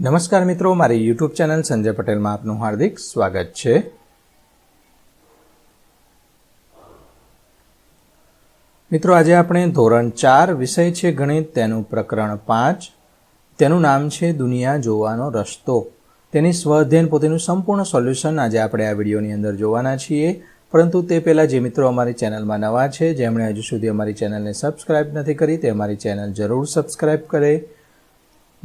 નમસ્કાર મિત્રો, મારી યુટ્યુબ ચેનલ સંજય પટેલમાં આપનું હાર્દિક સ્વાગત છે. મિત્રો, આજે આપણે ધોરણ ચાર વિષય છે ગણિત, તેનું પ્રકરણ પાંચ. તેનું નામ છે દુનિયા જોવાનો રસ્તો. તેની સ્વઅધ્યયન પોતેનું સંપૂર્ણ સોલ્યુશન આજે આપણે આ વિડીયોની અંદર જોવાના છીએ. પરંતુ તે પહેલાં જે મિત્રો અમારી ચેનલમાં નવા છે, જેમણે હજુ સુધી અમારી ચેનલને સબસ્ક્રાઇબ નથી કરી, તે અમારી ચેનલ જરૂર સબસ્ક્રાઇબ કરે.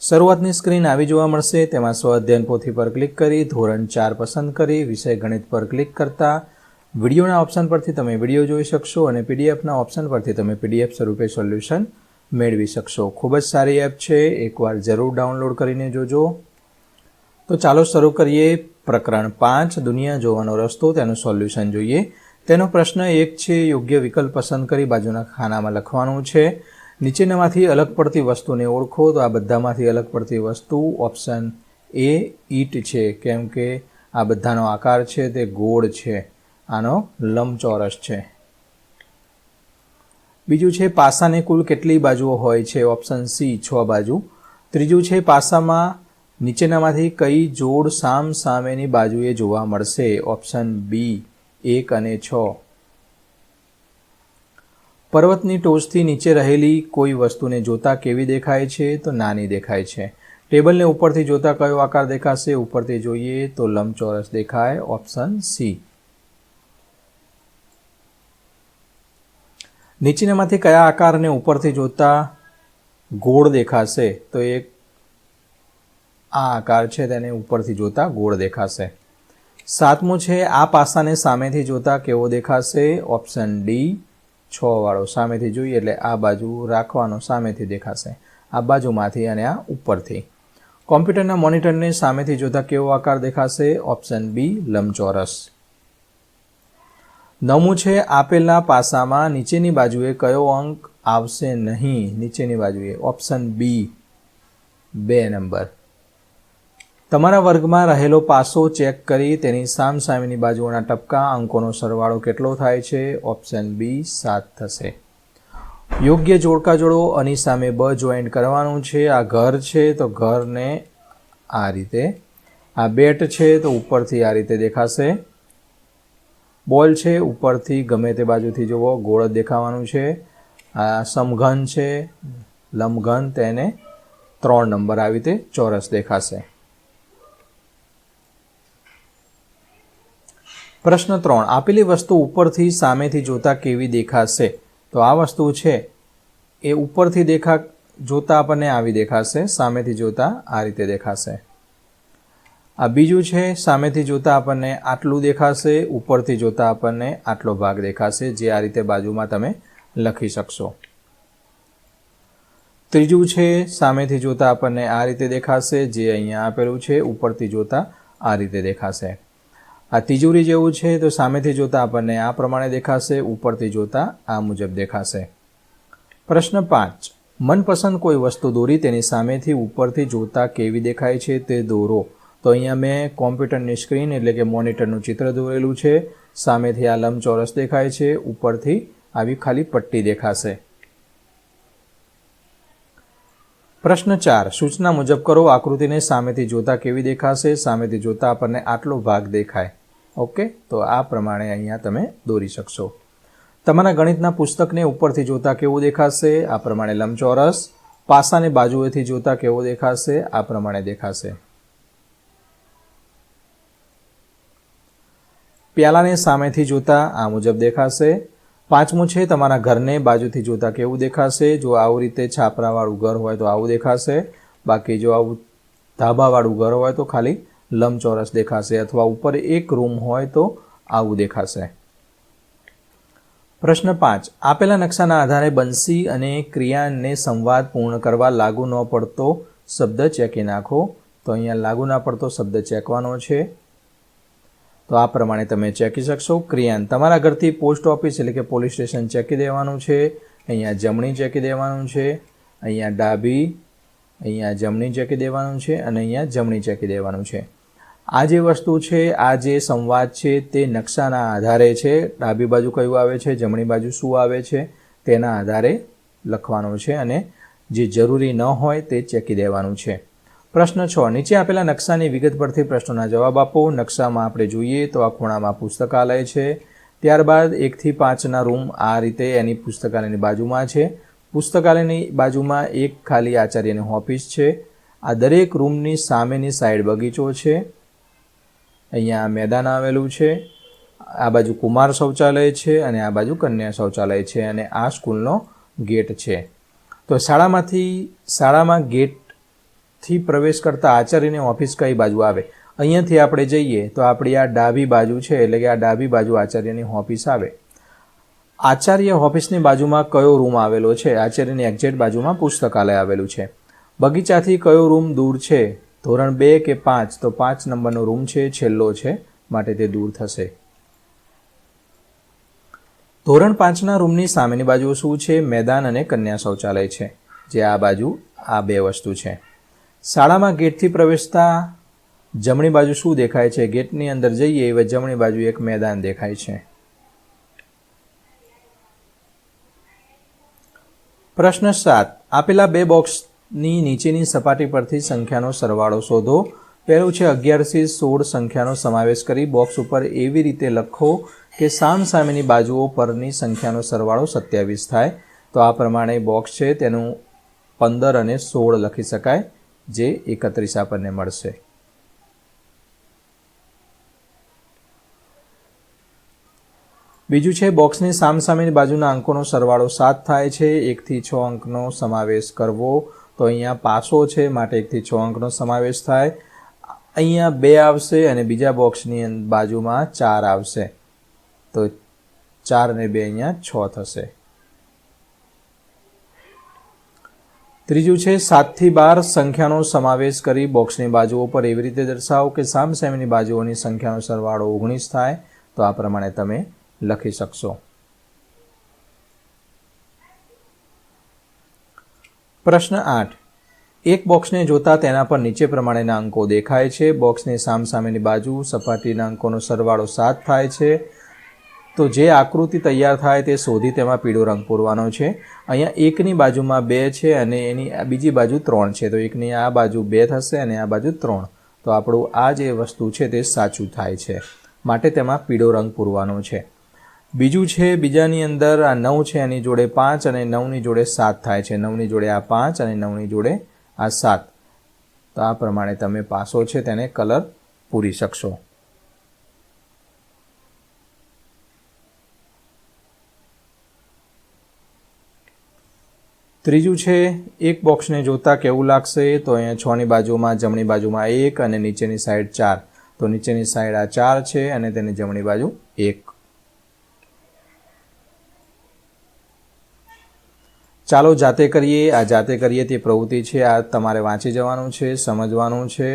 શરૂઆતની સ્ક્રીન આવી જોવા મળશે. તેમાં સ્વ અધ્યયન પોથી પર ક્લિક કરી, ધોરણ ચાર પસંદ કરી, વિષય ગણિત પર ક્લિક કરતા વિડીયોના ઓપ્શન પરથી તમે વીડિયો જોઈ શકશો અને પીડીએફના ઓપ્શન પરથી તમે પીડીએફ સ્વરૂપે સોલ્યુશન મેળવી શકશો. ખૂબ જ સારી એપ છે. એકવાર જરૂર ડાઉનલોડ કરીને જોજો. તો ચાલો શરૂ કરીએ. પ્રકરણ પાંચ, દુનિયા જોવાનો રસ્તો, તેનું સોલ્યુશન જોઈએ. તેનો પ્રશ્ન એક છે, યોગ્ય વિકલ્પ પસંદ કરી બાજુના ખાનામાં લખવાનું છે. નીચેનામાંથી અલગ પડતી વસ્તુને ઓળખો તો આ બધામાંથી અલગ પડતી વસ્તુ ઓપ્શન એ ઈટ છે. કેમ કે આ બધાનો આકાર છે તે ગોળ છે. આનો લંબચોરસ છે. બીજું છે પાસાને કુલ કેટલી બાજુઓ હોય છે? ઓપ્શન સી, છ બાજુ. ત્રીજું છે પાસામાં નીચેનામાંથી કઈ જોડ સામ સામેની બાજુએ જોવા મળશે? ઓપ્શન બી, એક અને છ. પર્વતની ટોચથી નીચે રહેલી કોઈ વસ્તુને જોતા કેવી દેખાય છે તો નાની દેખાય છે. ટેબલને ઉપરથી જોતા કયો આકાર દેખાશે ઉપરથી જોઈએ તો લંબચોરસ દેખાય, ઓપ્શન સી. નીચેનામાંથી કયા આકારને ઉપરથી જોતા ગોળ દેખાશે તો એક આ આકાર છે, તેને ઉપરથી જોતા ગોળ દેખાશે. સાતમું છે, આ પાસાને સામેથી જોતા કેવો દેખાશે? Option D. છ વાળો સામેથી જોઈએ એટલે આ બાજુ રાખવાનો સામેથી દેખાશે. આ બાજુમાંથી અને આ ઉપરથી. કોમ્પ્યુટરના મોનિટરને સામેથી જોતા કેવો આકાર દેખાશે? ઓપ્શન બી લંબચોરસ. નવમું છે આપેલા પાસામાં નીચેની બાજુએ કયો અંક આવશે નહીં? નીચેની બાજુએ ઓપ્શન બી બે નંબર. તમારા વર્ગમાં રહેલો પાસો ચેક કરી તેની સામસામેની બાજુઓના ટપકા અંકોનો સરવાળો કેટલો થાય છે? ઓપ્શન બી સાત થશે. યોગ્ય જોડકા જોડો આની સામે બ જોઈન્ટ કરવાનું છે. આ ઘર છે તો ઘરને આ રીતે. આ બેટ છે તો ઉપરથી આ રીતે દેખાશે. બોલ છે ઉપરથી ગમે તે બાજુથી જુઓ ગોળ દેખાવાનું છે. આ સમઘન છે. લંબઘન તેને ત્રણ નંબર આવી રીતે ચોરસ દેખાશે. પ્રશ્ન ત્રણ, આપેલી વસ્તુ ઉપરથી સામેથી જોતા કેવી દેખાશે? તો આ વસ્તુ છે, એ ઉપરથી દેખા, જોતા આપણને આવી દેખાશે, સામેથી જોતા આ રીતે દેખાશે. આ બીજું છે, સામેથી જોતા આપણને આટલું દેખાશે, ઉપરથી જોતા આપણને આટલો ભાગ દેખાશે, જે આ રીતે બાજુમાં તમે લખી શકશો. ત્રીજું છે, સામેથી જોતા આપણને આ રીતે દેખાશે, જે અહીંયા આપેલું છે, ઉપરથી જોતા આ રીતે દેખાશે. આ તિજોરી જેવું છે તો સામેથી જોતા આપણને આ પ્રમાણે દેખાશે, ઉપરથી જોતા આ મુજબ દેખાશે. પ્રશ્ન પાંચ. મનપસંદ કોઈ વસ્તુ દોરી તેની સામેથી ઉપરથી જોતા કેવી દેખાય છે તે દોરો. તો અહીંયા મેં કોમ્પ્યુટરની સ્ક્રીન એટલે કે મોનિટરનું ચિત્ર દોરેલું છે. સામેથી આ લંબચોરસ દેખાય છે, ઉપરથી આવી ખાલી પટ્ટી દેખાશે. પ્રશ્ન ચાર. સૂચના મુજબ કરો, આકૃતિને સામેથી જોતા કેવી દેખાશે? સામેથી જોતા આપણને આટલો ભાગ દેખાય. ઓકે? તો આ પ્રમાણે અહીંયા તમે દોરી શકશો. તમારા ગણિતના પુસ્તકને ઉપરથી જોતા કેવું દેખાશે? આ પ્રમાણે લંબચોરસ. પાસાને બાજુએથી જોતા કેવો દેખાશે? આ પ્રમાણે દેખાશે. પ્યાલાને સામેથી જોતા આ મુજબ દેખાશે. પાંચમું છે, તમારા ઘરને બાજુથી જોતા કેવું દેખાશે? જો આવું રીતે છાપરાવાળું ઘર હોય તો આવું દેખાશે. બાકી જો આવું ધાબાવાળું ઘર હોય તો ખાલી લંબચોરસ દેખાશે અથવા ઉપર એક રૂમ હોય તો આવું દેખાશે. પ્રશ્ન પાંચ. આપેલા નકશાના આધારે બંસી અને ક્રિયાને સંવાદ પૂર્ણ કરવા લાગુ ન પડતો શબ્દ ચેકી નાખો. તો અહીંયા લાગુ ના પડતો શબ્દ ચેકવાનો છે. તો આ પ્રમાણે તમે ચેકી શકશો. ક્રિયાન તમારા ઘરથી પોસ્ટ ઓફિસ એટલે કે પોલીસ સ્ટેશન ચેકી દેવાનું છે. અહીંયા જમણી ચેકી દેવાનું છે. અહીંયા ડાબી, અહીંયા જમણી ચેકી દેવાનું છે અને અહીંયા જમણી ચેકી દેવાનું છે. આ જે વસ્તુ છે, આ જે સંવાદ છે, તે નકશાના આધારે છે. ડાબી બાજુ કયું આવે છે, જમણી બાજુ શું આવે છે, તેના આધારે લખવાનું છે અને જે જરૂરી ન હોય તે ચેકી દેવાનું છે. પ્રશ્ન છ, નીચે આપેલા નકશાની વિગત પરથી પ્રશ્નોના જવાબ આપો. નકશામાં આપણે જોઈએ તો આ ખૂણામાં પુસ્તકાલય છે. ત્યારબાદ એકથી પાંચના રૂમ આ રીતે એની પુસ્તકાલયની બાજુમાં છે. પુસ્તકાલયની બાજુમાં એક ખાલી આચાર્યની ઓફિસ છે. આ દરેક રૂમની સામેની સાઈડ બગીચો છે. અહીંયા મેદાન આવેલું છે. આ બાજુ કુમાર શૌચાલય છે અને આ બાજુ કન્યા શૌચાલય છે અને આ સ્કૂલનો ગેટ છે. તો શાળામાંથી, શાળામાં ગેટથી પ્રવેશ કરતા આચાર્યની ઓફિસ કઈ બાજુ આવે? અહીંયાથી આપણે જઈએ તો આપણી આ ડાબી બાજુ છે, એટલે કે આ ડાબી બાજુ આચાર્યની ઓફિસ આવે. આચાર્ય ઓફિસની બાજુમાં કયો રૂમ આવેલો છે? આચાર્યની એક્ઝેક્ટ બાજુમાં પુસ્તકાલય આવેલું છે. બગીચાથી કયો રૂમ દૂર છે? ધોરણ બે કે પાંચ, તો પાંચ નંબરનો રૂમ છે, છેલ્લો છે, માટે તે દૂર થશે. ધોરણ પાંચના રૂમની સામેની બાજુ શું છે? મેદાન અને કન્યા શૌચાલય છે, જે આ બાજુ, આ બે વસ્તુ છે. શાળામાં ગેટથી પ્રવેશતા જમણી બાજુ શું દેખાય છે? ગેટની અંદર જઈએ હવે જમણી બાજુ એક મેદાન દેખાય છે. પ્રશ્ન સાત. આપેલા બે બોક્સની નીચેની સપાટી પરથી સંખ્યાનો સરવાળો શોધો. પહેલું છે અગિયારથી સોળ સંખ્યાનો સમાવેશ કરી બોક્સ ઉપર એવી રીતે લખો કે સામ સામેની બાજુઓ પરની સંખ્યાનો સરવાળો સત્યાવીસ થાય. તો આ પ્રમાણે બોક્સ છે તેનું પંદર અને સોળ લખી શકાય, જે એકત્રીસ આપણને મળશે. બીજું છે બોક્સની સામસામેની બાજુના અંકોનો સરવાળો સાત થાય છે. એકથી છ અંકનો સમાવેશ કરવો. તો અહીંયા પાસો છે, માટે એકથી છ અંકનો સમાવેશ થાય. અહીંયા બે આવશે અને બીજા બોક્સની બાજુમાં ચાર આવશે. તો ચાર અને બે અહીંયા છ થશે. ત્રીજું છે, સાતથી બાર સંખ્યાનો સમાવેશ કરી બોક્સની બાજુઓ પર એવી રીતે દર્શાવો કે સામસામેની બાજુઓની સંખ્યાનો સરવાળો ઓગણીસ થાય. તો આ પ્રમાણે તમે લખી શકશો. પ્રશ્ન આઠ. એક બોક્સને જોતા તેના પર નીચે પ્રમાણેના અંકો દેખાય છે. બોક્સની સામસામેની બાજુ સપાટીના અંકોનો સરવાળો સાત થાય છે. તો જે આકૃતિ તૈયાર થાય તે શોધી તેમાં પીળો રંગ પૂરવાનો છે. અહીંયા એકની બાજુમાં બે છે અને એની બીજી બાજુ ત્રણ છે. તો એકની આ બાજુ બે થશે અને આ બાજુ ત્રણ. તો આપણું આ જે વસ્તુ છે તે સાચું થાય છે. માટે તેમાં પીળો રંગ પૂરવાનો છે. બીજું છે, બીજાની અંદર આ નવ છે, એની જોડે પાંચ અને નવની જોડે સાત થાય છે. નવની જોડે આ પાંચ અને નવની જોડે આ સાત. તો આ પ્રમાણે તમે પાસો છે, તેને કલર પૂરી શકશો. ત્રીજું છે, એક બોક્સને જોતા કેવું લાગશે? તો અહીંયા છની બાજુમાં, જમણી બાજુમાં એક અને નીચેની સાઈડ ચાર. તો નીચેની સાઈડ આ ચાર છે અને તેની જમણી બાજુ એક. ચાલો જાતે કરીએ, આ જાતે કરીએ તે પ્રવૃત્તિ છે, આ તમારે વાંચી જવાનું છે, સમજવાનું છે.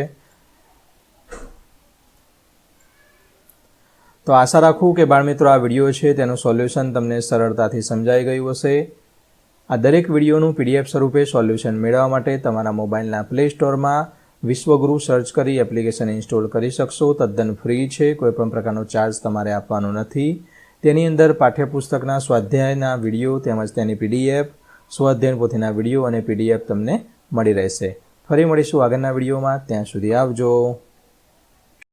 તો આશા રાખું કે બાળમિત્રો આ વીડિયો છે, તેનું સોલ્યુશન તમને સરળતાથી સમજાઈ ગયું હશે. આ દરેક વિડીયોનું પીડીએફ સ્વરૂપે સોલ્યુશન મેળવવા માટે તમારા મોબાઈલના પ્લે સ્ટોરમાં વિશ્વગુરુ સર્ચ કરી એપ્લિકેશન ઇન્સ્ટોલ કરી શકશો. તદ્દન ફ્રી છે, કોઈપણ પ્રકારનો ચાર્જ તમારે આપવાનો નથી. તેની અંદર પાઠ્યપુસ્તકના સ્વાધ્યાયના વીડિયો તેમજ તેની પીડીએફ સ્વાધ્યાયન પોથીના વીડિયો અને પીડીએફ તમને મળી રહેશે. ફરી મળીશું આગળના વિડીયોમાં. ત્યાં સુધી આવજો.